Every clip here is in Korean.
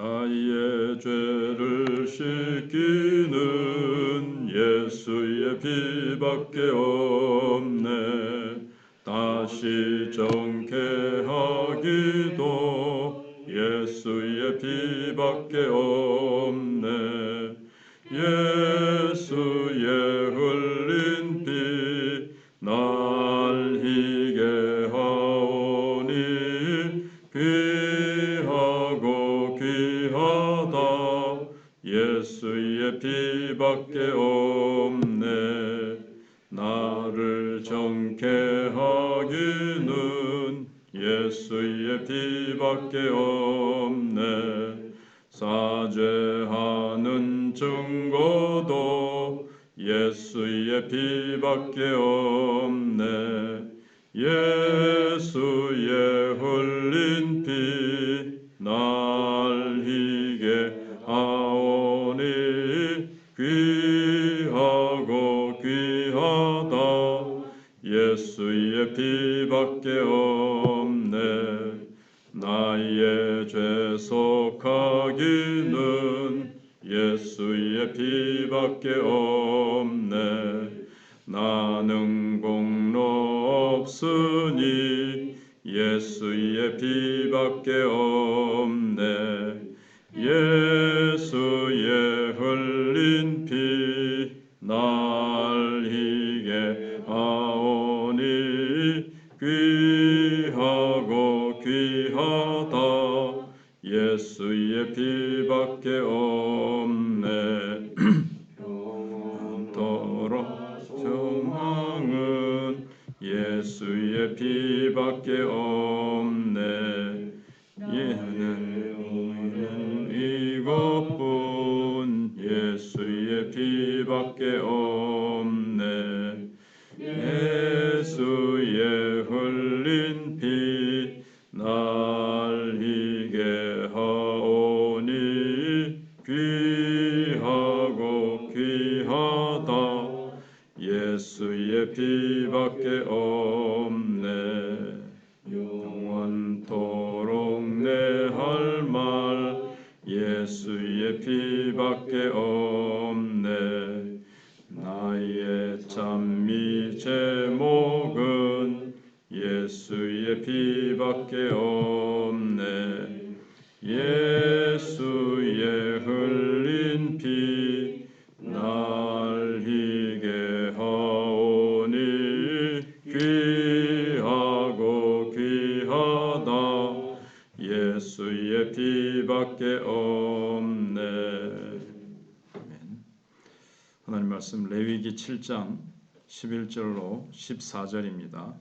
나의 죄를 씻기는 예수의 피밖에 없네. 다시 정케 하기도 예수의 피밖에 없네 피밖에 없네. 나를 정케 하기는 예수의 피밖에 없네. 사죄하는 증거도 예수의 피밖에 없네. 예수의 흘린 피밖에 없네. 예 예는 이것뿐. 예수의 피밖에 없 예수의 피밖에 말씀 레위기 7장 11절로 14절입니다.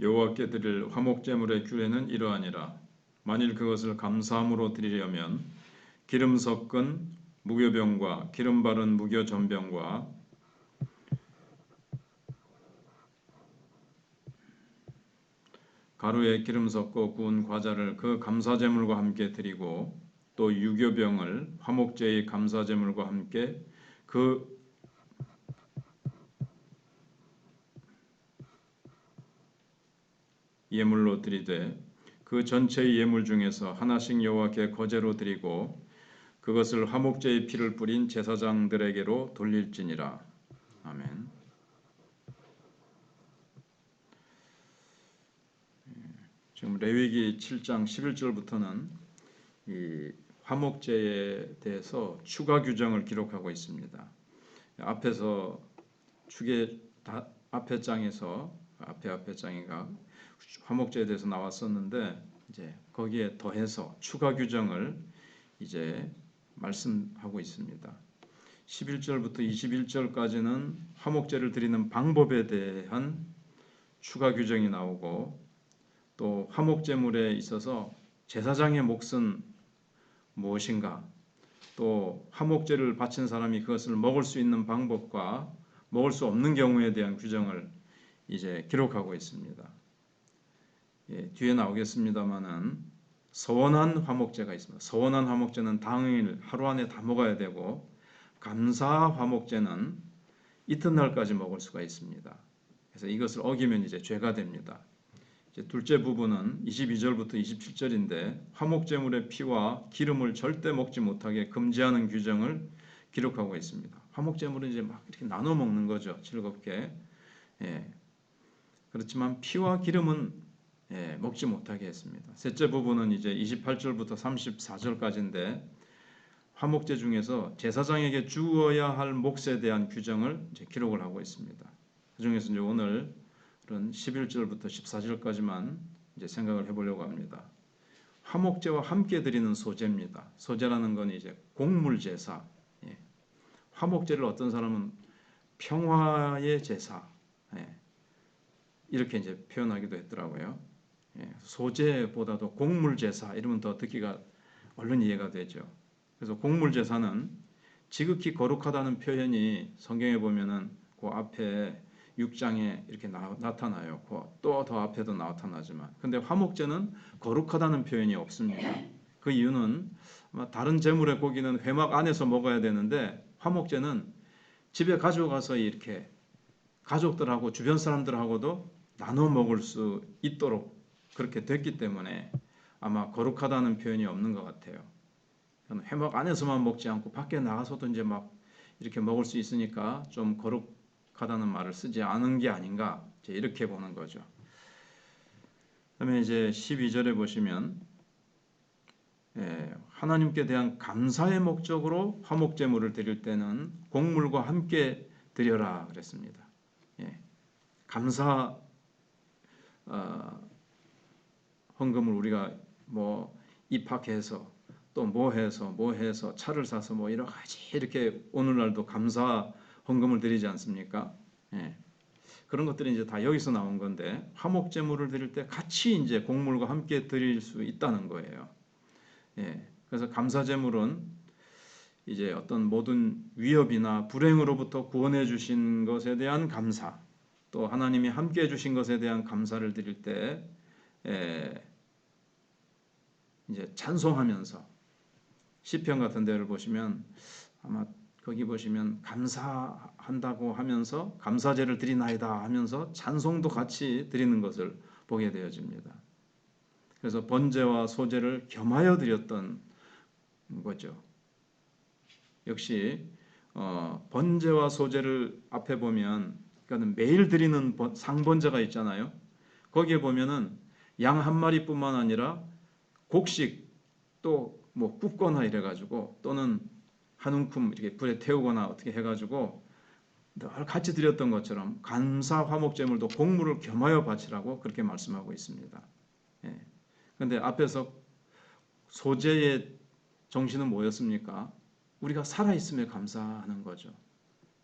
여호와께 드릴 화목제물의 규례는 이러하니라. 만일 그것을 감사함으로 드리려면 기름 섞은 무교병과 기름 바른 무교 전병과 가루에 기름 섞어 구운 과자를 그 감사제물과 함께 드리고 또 유교병을 화목제의 감사제물과 함께 그 예물로 드리되 그 전체의 예물 중에서 하나씩 여호와께 거제로 드리고 그것을 화목제의 피를 뿌린 제사장들에게로 돌릴지니라 아멘. 지금 레위기 7장 11절부터는 이 화목제에 대해서 추가 규정을 기록하고 있습니다. 앞에서 다, 앞에 장에서 앞에 앞에 장이가 화목제에 대해서 나왔었는데 이제 거기에 더해서 추가 규정을 이제 말씀하고 있습니다. 11절부터 21절까지는 화목제를 드리는 방법에 대한 추가 규정이 나오고 또 화목제물에 있어서 제사장의 몫은 무엇인가 또 화목제를 바친 사람이 그것을 먹을 수 있는 방법과 먹을 수 없는 경우에 대한 규정을 이제 기록하고 있습니다. 예, 뒤에 나오겠습니다만은 서원한 화목제가 있습니다. 서원한 화목제는 당일 하루 안에 다 먹어야 되고 감사 화목제는 이튿날까지 먹을 수가 있습니다. 그래서 이것을 어기면 이제 죄가 됩니다. 둘째 부분은 22절부터 27절인데 화목제물의 피와 기름을 절대 먹지 못하게 금지하는 규정을 기록하고 있습니다. 화목제물은 이제 막 이렇게 나눠 먹는 거죠. 즐겁게. 예. 그렇지만 피와 기름은 예, 먹지 못하게 했습니다. 셋째 부분은 이제 28절부터 34절까지인데 화목제 중에서 제사장에게 주어야 할 몫에 대한 규정을 기록을 하고 있습니다. 그 중에서 이제 오늘은 11절부터 14절까지만 이제 생각을 해보려고 합니다. 화목제와 함께 드리는 소제입니다. 소제라는 건 이제 곡물 제사. 예. 화목제를 어떤 사람은 평화의 제사 예. 이렇게 이제 표현하기도 했더라고요. 예. 소제보다도 곡물 제사 이러면 더 듣기가 얼른 이해가 되죠. 그래서 곡물 제사는 지극히 거룩하다는 표현이 성경에 보면은 그 앞에 6장에 이렇게 나, 타나요 또 더 앞에도 나타나지만 근데 화목제는 거룩하다는 표현이 없습니다. 그 이유는 아마 다른 제물의 고기는 회막 안에서 먹어야 되는데 화목제는 집에 가져가서 이렇게 가족들하고 주변 사람들하고도 나눠 먹을 수 있도록 그렇게 됐기 때문에 아마 거룩하다는 표현이 없는 것 같아요. 회막 안에서만 먹지 않고 밖에 나가서도 이제 막 이렇게 먹을 수 있으니까 좀 거룩 하다는 말을 쓰지 않은 게 아닌가 이렇게 보는 거죠. 그다음에 이제 12절에 보시면 예, 하나님께 대한 감사의 목적으로 화목 제물을 드릴 때는 곡물과 함께 드려라 그랬습니다. 예, 감사 어, 헌금을 우리가 뭐 입학해서 또 뭐 해서 뭐 해서 차를 사서 뭐 여러 가지 이렇게 오늘날도 감사 헌금을 드리지 않습니까? 예. 그런 것들이 이제 다 여기서 나온 건데 화목 제물을 드릴 때 같이 이제 곡물과 함께 드릴 수 있다는 거예요. 예. 그래서 감사 제물은 이제 어떤 모든 위협이나 불행으로부터 구원해 주신 것에 대한 감사, 또 하나님이 함께 해 주신 것에 대한 감사를 드릴 때 예. 이제 찬송하면서 시편 같은 데를 보시면 아마 거기 보시면 감사한다고 하면서 감사제를 드리나이다 하면서 찬송도 같이 드리는 것을 보게 되어집니다. 그래서 번제와 소제를 겸하여 드렸던 거죠. 역시 어, 번제와 소제를 앞에 보면 그러니까 매일 드리는 상번제가 있잖아요. 거기에 보면은 양 한 마리뿐만 아니라 곡식 또 뭐 굽거나 이래 가지고 또는 한 움큼 이렇게 불에 태우거나 어떻게 해가지고 늘 같이 드렸던 것처럼 감사 화목제물도 곡물을 겸하여 바치라고 그렇게 말씀하고 있습니다. 예. 그런데 앞에서 소재의 정신은 뭐였습니까? 우리가 살아 있음에 감사하는 거죠.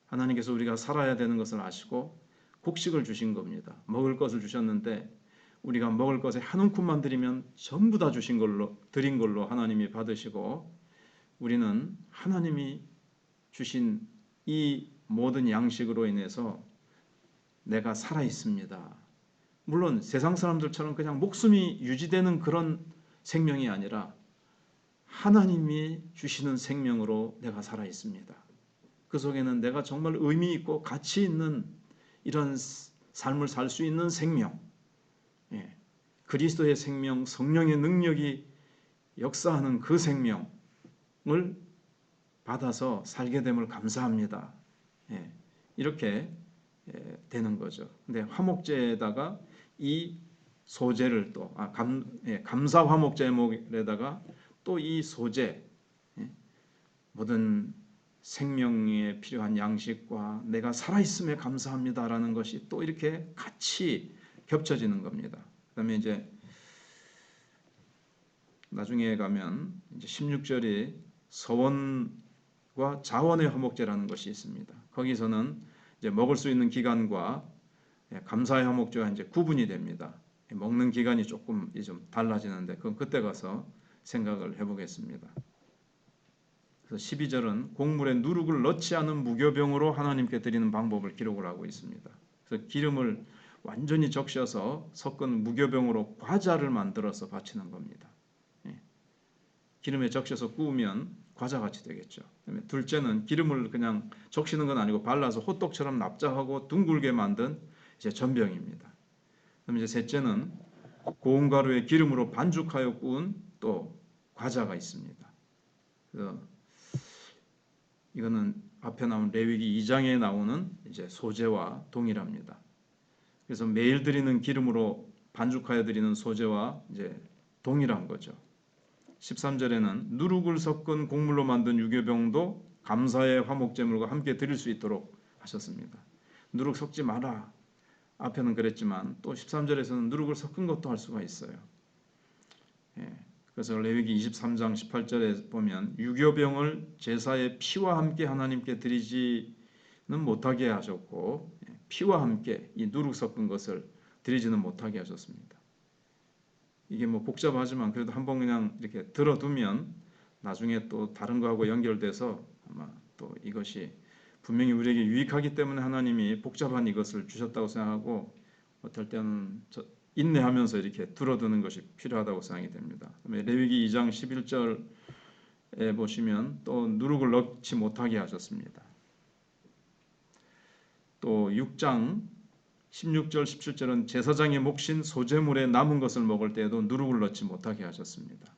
하나님께서 우리가 살아야 되는 것을 아시고 곡식을 주신 겁니다. 먹을 것을 주셨는데 우리가 먹을 것에 한 움큼만 드리면 전부 다 주신 걸로 드린 걸로 하나님이 받으시고 우리는 하나님이 주신 이 모든 양식으로 인해서 내가 살아 있습니다. 물론 세상 사람들처럼 그냥 목숨이 유지되는 그런 생명이 아니라 하나님이 주시는 생명으로 내가 살아 있습니다. 그 속에는 내가 정말 의미 있고 가치 있는 이런 삶을 살 수 있는 생명, 예. 그리스도의 생명, 성령의 능력이 역사하는 그 생명, 을 받아서 살게 됨을 감사합니다. 예, 이렇게 예, 되는 거죠. 근데 화목제에다가 이 소재를 또 아, 감, 예, 감사 화목 제목에다가 또 이 소재 예, 모든 생명에 필요한 양식과 내가 살아있음에 감사합니다라는 것이 또 이렇게 같이 겹쳐지는 겁니다. 그 다음에 이제 나중에 가면 이제 16절이 서원과 자원의 화목제라는 것이 있습니다. 거기서는 이제 먹을 수 있는 기간과 예, 감사의 화목제가 이제 구분이 됩니다. 먹는 기간이 조금 좀 달라지는데 그건 그때 가서 생각을 해보겠습니다. 그래서 12절은 곡물에 누룩을 넣지 않은 무교병으로 하나님께 드리는 방법을 기록을 하고 있습니다. 그래서 기름을 완전히 적셔서 섞은 무교병으로 과자를 만들어서 바치는 겁니다. 예. 기름에 적셔서 구우면 과자같이 되겠죠. 둘째는 기름을 그냥 적시는 건 아니고 발라서 호떡처럼 납작하고 둥글게 만든 이제 전병입니다. 그럼 이제 셋째는 고운 가루에 기름으로 반죽하여 구운 또 과자가 있습니다. 이거는 앞에 나온 레위기 2장에 나오는 이제 소재와 동일합니다. 그래서 매일 드리는 기름으로 반죽하여 드리는 소재와 이제 동일한 거죠. 13절에는 누룩을 섞은 곡물로 만든 유교병도 감사의 화목제물과 함께 드릴 수 있도록 하셨습니다. 누룩 섞지 마라. 앞에는 그랬지만 또 13절에서는 누룩을 섞은 것도 할 수가 있어요. 예, 그래서 레위기 23장 18절에 보면 유교병을 제사의 피와 함께 하나님께 드리지는 못하게 하셨고 예, 피와 함께 이 누룩 섞은 것을 드리지는 못하게 하셨습니다. 이게 뭐 복잡하지만 그래도 한번 그냥 이렇게 들어두면 나중에 또 다른 거하고 연결돼서 아마 또 이것이 분명히 우리에게 유익하기 때문에 하나님이 복잡한 이것을 주셨다고 생각하고 어떨 때는 인내하면서 이렇게 들어두는 것이 필요하다고 생각이 됩니다. 레위기 2장 11절에 보시면 또 누룩을 넣지 못하게 하셨습니다. 또 6장 16절 17절은 제사장의 몫인 소재물에 남은 것을 먹을 때에도 누룩을 넣지 못하게 하셨습니다.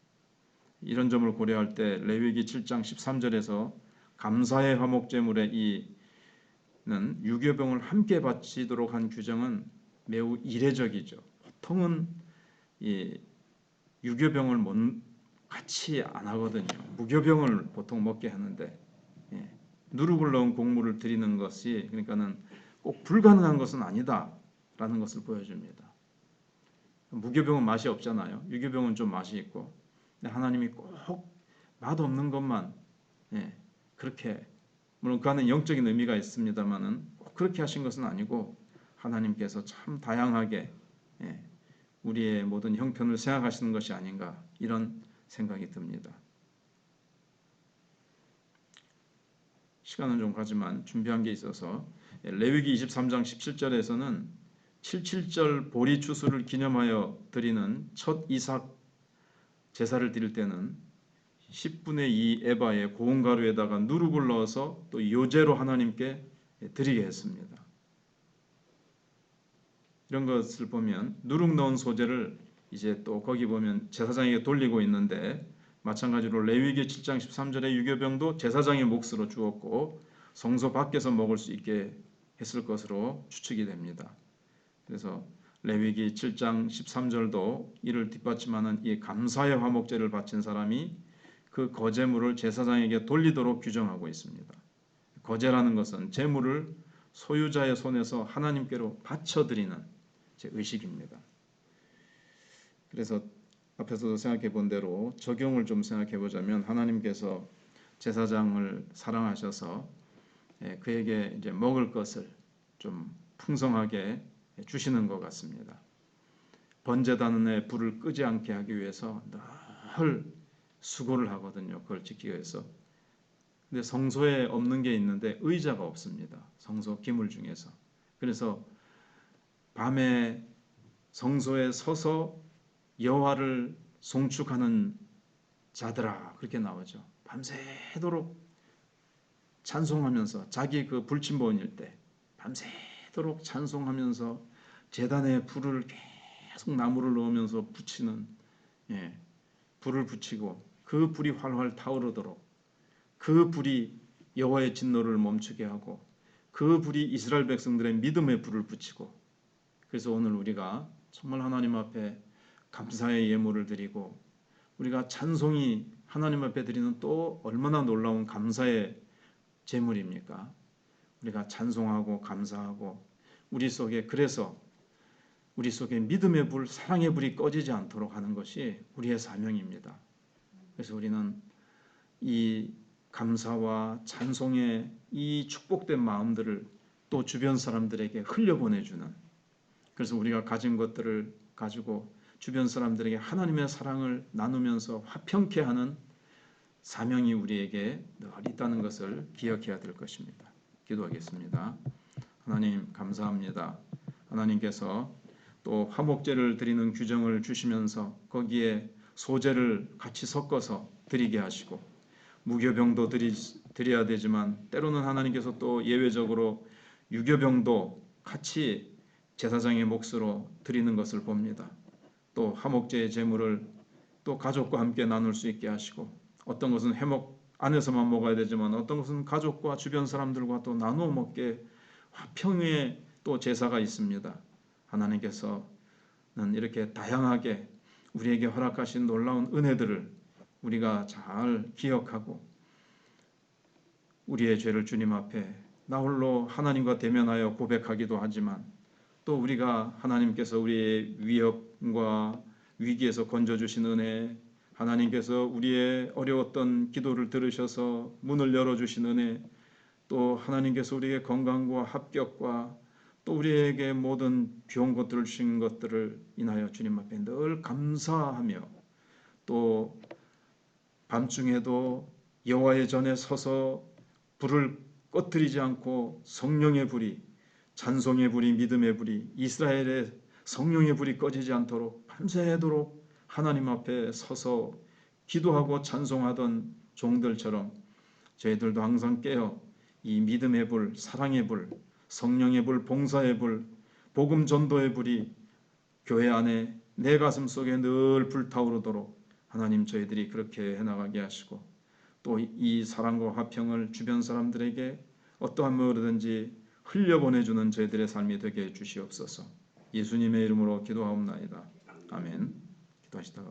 이런 점을 고려할 때 레위기 7장 13절에서 감사의 화목 제물에 이는 유교병을 함께 바치도록 한 규정은 매우 이례적이죠. 보통은 이 유교병을 못 같이 안 하거든요. 무교병을 보통 먹게 하는데 예, 누룩을 넣은 곡물을 드리는 것이 그러니까는 꼭 불가능한 것은 아니다라는 것을 보여줍니다. 무교병은 맛이 없잖아요. 유교병은 좀 맛이 있고 하나님이 꼭 맛없는 것만 예, 그렇게 물론 그 안에 영적인 의미가 있습니다만은 꼭 그렇게 하신 것은 아니고 하나님께서 참 다양하게 예, 우리의 모든 형편을 생각하시는 것이 아닌가 이런 생각이 듭니다. 시간은 좀 가지만 준비한 게 있어서 예, 레위기 23장 17절에서는 77절 보리 추수를 기념하여 드리는 첫 이삭 제사를 드릴 때는 10분의 2 에바의 고운 가루에다가 누룩을 넣어서 또 요제로 하나님께 드리게 했습니다. 이런 것을 보면 누룩 넣은 소재를 이제 또 거기 보면 제사장에게 돌리고 있는데 마찬가지로 레위기 7장 13절의 유교병도 제사장의 몫으로 주었고 성소 밖에서 먹을 수 있게 했을 것으로 추측이 됩니다. 그래서 레위기 7장 13절도 이를 뒷받침하는 이 감사의 화목제를 바친 사람이 그 거제물을 제사장에게 돌리도록 규정하고 있습니다. 거제라는 것은 제물을 소유자의 손에서 하나님께로 바쳐드리는 의식입니다. 그래서 앞에서도 생각해 본 대로 적용을 좀 생각해 보자면 하나님께서 제사장을 사랑하셔서 예, 그에게 이제 먹을 것을 좀 풍성하게 주시는 것 같습니다. 번제단의 불을 끄지 않게 하기 위해서 늘 수고를 하거든요. 그걸 지키기 위해서. 근데 성소에 없는 게 있는데 의자가 없습니다. 성소 기물 중에서. 그래서 밤에 성소에 서서 여호와를 송축하는 자들아 그렇게 나오죠. 밤새도록 찬송하면서 자기 그 불침번일 때 밤새도록 찬송하면서 재단에 불을 계속 나무를 넣으면서 붙이는 예, 불을 붙이고 그 불이 활활 타오르도록 그 불이 여호와의 진노를 멈추게 하고 그 불이 이스라엘 백성들의 믿음의 불을 붙이고 그래서 오늘 우리가 정말 하나님 앞에 감사의 예물을 드리고 우리가 찬송이 하나님 앞에 드리는 또 얼마나 놀라운 감사의 제물입니까? 우리가 찬송하고 감사하고 우리 속에 그래서 우리 속에 믿음의 불, 사랑의 불이 꺼지지 않도록 하는 것이 우리의 사명입니다. 그래서 우리는 이 감사와 찬송의 이 축복된 마음들을 또 주변 사람들에게 흘려보내주는 그래서 우리가 가진 것들을 가지고 주변 사람들에게 하나님의 사랑을 나누면서 화평케 하는 사명이 우리에게 늘 있다는 것을 기억해야 될 것입니다. 기도하겠습니다. 하나님 감사합니다. 하나님께서 또 화목제를 드리는 규정을 주시면서 거기에 소재를 같이 섞어서 드리게 하시고 무교병도 드리, 드려야 되지만 때로는 하나님께서 또 예외적으로 유교병도 같이 제사장의 몫으로 드리는 것을 봅니다. 또 화목제의 제물을 또 가족과 함께 나눌 수 있게 하시고 어떤 것은 회목 안에서만 먹어야 되지만 어떤 것은 가족과 주변 사람들과 또 나누어 먹게 화평의 또 제사가 있습니다. 하나님께서는 이렇게 다양하게 우리에게 허락하신 놀라운 은혜들을 우리가 잘 기억하고 우리의 죄를 주님 앞에 나 홀로 하나님과 대면하여 고백하기도 하지만 또 우리가 하나님께서 우리의 위협과 위기에서 건져 주신 은혜 하나님께서 우리의 어려웠던 기도를 들으셔서 문을 열어 주신 은혜 또 하나님께서 우리에게 건강과 합격과 또 우리에게 모든 좋은 것들을 주신 것들을 인하여 주님 앞에 늘 감사하며 또 밤중에도 여호와의 전에 서서 불을 꺼뜨리지 않고 성령의 불이 찬송의 불이 믿음의 불이 이스라엘의 성령의 불이 꺼지지 않도록 밤새도록 하나님 앞에 서서 기도하고 찬송하던 종들처럼 저희들도 항상 깨어 이 믿음의 불, 사랑의 불, 성령의 불, 봉사의 불, 복음 전도의 불이 교회 안에 내 가슴 속에 늘 불타오르도록 하나님 저희들이 그렇게 해나가게 하시고 또 이 사랑과 화평을 주변 사람들에게 어떠한 뭐든지 흘려보내주는 저희들의 삶이 되게 해 주시옵소서. 예수님의 이름으로 기도하옵나이다. 아멘. 기도